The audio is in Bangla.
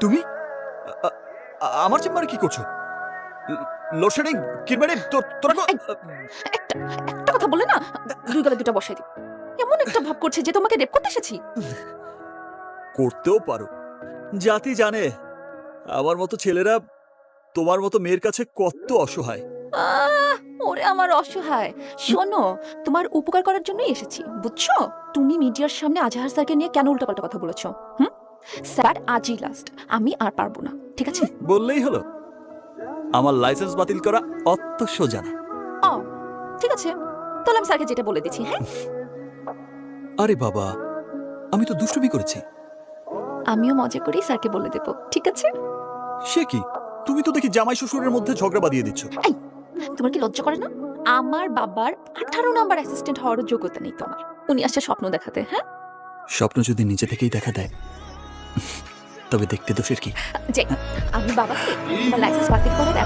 তুমি? আমার চেম্বারে কি করছ? লোডশেডিং কিরমানে তোরা একটা একটা কথা বলে না দুই গলা দুটো বসাই দিই। এমন একটা ভাব করছে যে তোমাকে রেপ করতে এসেছি। করতেও পারো। জাতি জানে আমার মতো ছেলেরা তোমার মতো মেয়ের কাছে কত অসহায়। ওরে আমার অসহায়। শোনো তোমার উপকার করার জন্যই এসেছি বুঝছ? তুমি মিডিয়ার সামনে আজহার স্যারকে নিয়ে কেন উল্টাপাল্টা কথা বলেছ হুম? স্যার আজই লাস্ট আমি আর পারব না ঠিক আছে? বললেই হলো। আমার লাইসেন্স বাতিল করা অত সোজা না। ও ঠিক আছে তাহলে আমি স্যারকে যেটা বলে দিচ্ছি হ্যাঁ? আরে বাবা আমি তো দুষ্টুমি করেছি। আমিও মজা করেই স্যারকে বলে দেবো ঠিক আছে? সে কি? তুমি তো দেখি জামাই শ্বশুরের মধ্যে ঝগড়া বাঁধিয়ে দিচ্ছ। তোমার কি লজ্জা করে না? আমার বাবার আঠারো নাম্বার অ্যাসিস্ট্যান্ট হওয়ার যোগ্যতা নেই তোমার। উনি আসছে স্বপ্ন দেখাতে হ্যাঁ? স্বপ্ন যদি নিজে থেকেই দেখা দেয় তবে দেখতে দোষের কি? যে আমি বাবাকে লাইসেন্স বাতিল করার